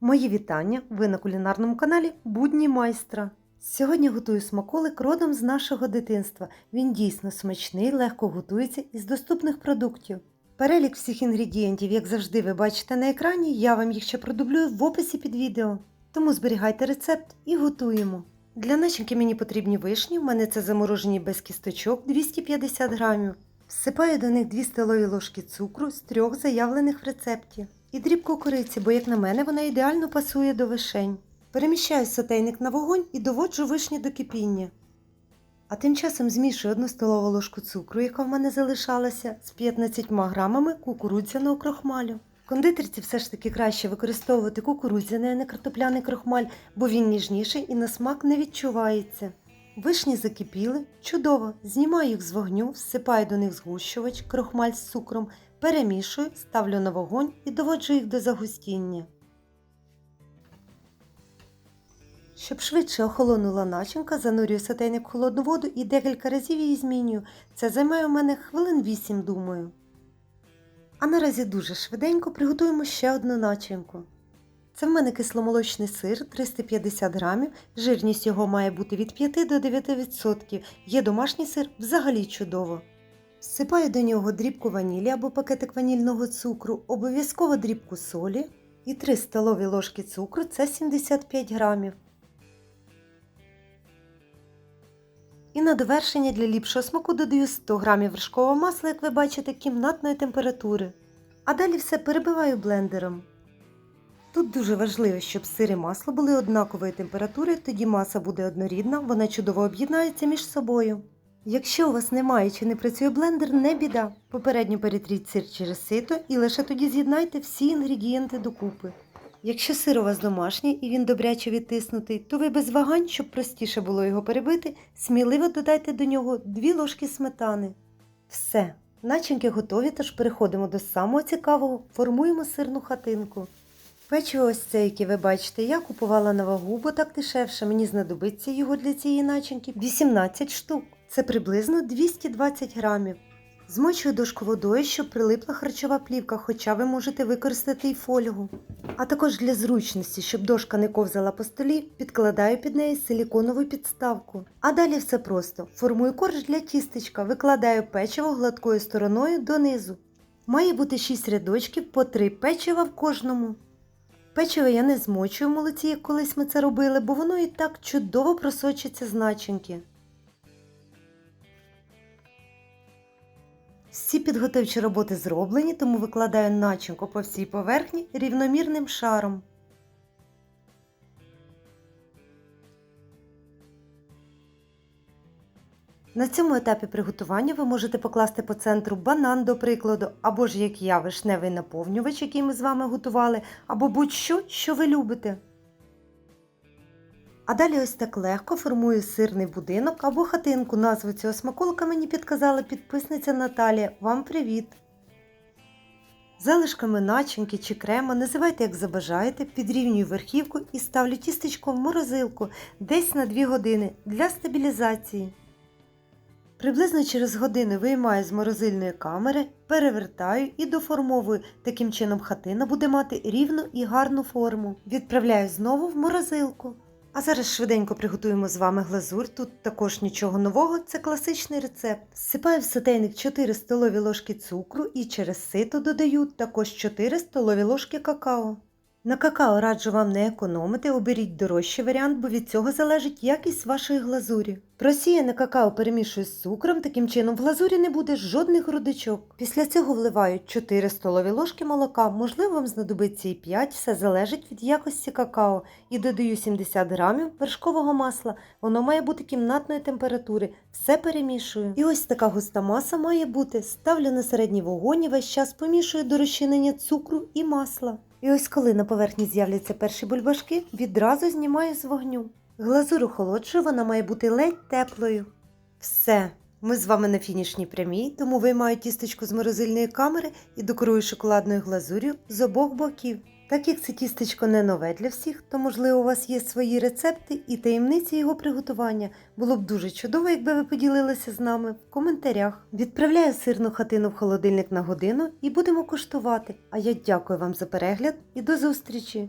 Мої вітання! Ви на кулінарному каналі Будні майстра. Сьогодні готую смаколик родом з нашого дитинства. Він дійсно смачний, легко готується із доступних продуктів. Перелік всіх інгредієнтів, як завжди, ви бачите на екрані, я вам їх ще продублюю в описі під відео. Тому зберігайте рецепт і готуємо. Для начинки мені потрібні вишні, в мене це заморожені без кісточок 250 грамів. Всипаю до них 2 столові ложки цукру з трьох заявлених в рецепті. І дрібку кориці, бо, як на мене, вона ідеально пасує до вишень. Переміщаю сотейник на вогонь і доводжу вишні до кипіння. А тим часом змішую 1 столову ложку цукру, яка в мене залишалася, з 15 грамами кукурудзяного крохмалю. В кондитерці все ж таки краще використовувати кукурудзяний, а не картопляний крохмаль, бо він ніжніший і на смак не відчувається. Вишні закипіли, чудово, знімаю їх з вогню, всипаю до них згущувач, крохмаль з цукром, перемішую, ставлю на вогонь і доводжу їх до загустіння. Щоб швидше охолонула начинка, занурюю сотейник в холодну воду і декілька разів її змінюю. Це займає у мене хвилин 8, думаю. А наразі дуже швиденько приготуємо ще одну начинку. Це в мене кисломолочний сир 350 грамів, жирність його має бути від 5 до 9%. Є домашній сир взагалі чудово. Всипаю до нього дрібку ванілі або пакетик ванільного цукру, обов'язково дрібку солі і 3 столові ложки цукру це 75 грамів. І на довершення для ліпшого смаку додаю 100 грамів вершкового масла, як ви бачите, кімнатної температури. А далі все перебиваю блендером. Тут дуже важливо, щоб сир і масло були однакової температури, тоді маса буде однорідна, вона чудово об'єднається між собою. Якщо у вас немає чи не працює блендер, не біда. Попередньо перетріть сир через сито і лише тоді з'єднайте всі інгредієнти докупи. Якщо сир у вас домашній і він добряче відтиснутий, то ви без вагань, щоб простіше було його перебити, сміливо додайте до нього 2 ложки сметани. Все, начинки готові, тож переходимо до самого цікавого, формуємо сирну хатинку. Печиво ось це, яке ви бачите, я купувала на вагу, бо так дешевше. Мені знадобиться його для цієї начинки 18 штук. Це приблизно 220 грамів. Змочую дошку водою, щоб прилипла харчова плівка, хоча ви можете використати й фольгу. А також для зручності, щоб дошка не ковзала по столі, підкладаю під неї силіконову підставку. А далі все просто. Формую корж для тістечка, викладаю печиво гладкою стороною донизу. Має бути 6 рядочків по 3 печива в кожному. Печиво я не змочую в молоці, як колись ми це робили, бо воно і так чудово просочиться з начинки. Всі підготовчі роботи зроблені, тому викладаю начинку по всій поверхні рівномірним шаром. На цьому етапі приготування ви можете покласти по центру банан, до прикладу, або ж як я, вишневий наповнювач, який ми з вами готували, або будь-що, що ви любите. А далі ось так легко формую сирний будинок або хатинку. Назву цього смаколика мені підказала підписниця Наталія. Вам привіт! Залишками начинки чи крема, називайте як забажаєте, підрівнюю верхівку і ставлю тістечко в морозилку десь на 2 години для стабілізації. Приблизно через годину виймаю з морозильної камери, перевертаю і доформовую. Таким чином хатина буде мати рівну і гарну форму. Відправляю знову в морозилку. А зараз швиденько приготуємо з вами глазурь. Тут також нічого нового, це класичний рецепт. Сипаю в сотейник 4 столові ложки цукру і через сито додаю також 4 столові ложки какао. На какао раджу вам не економити, оберіть дорожчий варіант, бо від цього залежить якість вашої глазурі. Просіяне какао перемішую з цукром, таким чином в глазурі не буде жодних грудочок. Після цього вливаю 4 столові ложки молока, можливо вам знадобиться і 5, все залежить від якості какао. І додаю 70 грамів вершкового масла, воно має бути кімнатної температури, все перемішую. І ось така густа маса має бути. Ставлю на середній вогонь і весь час помішую до розчинення цукру і масла. І ось коли на поверхні з'являться перші бульбашки, відразу знімаю з вогню. Глазур охолоджую, вона має бути ледь теплою. Все, ми з вами на фінішній прямій, тому виймаю тістечку з морозильної камери і декорую шоколадною глазур'ю з обох боків. Так як це тістечко не нове для всіх, то можливо у вас є свої рецепти і таємниці його приготування. Було б дуже чудово, якби ви поділилися з нами в коментарях. Відправляю сирну хатину в холодильник на годину і будемо куштувати. А я дякую вам за перегляд і до зустрічі!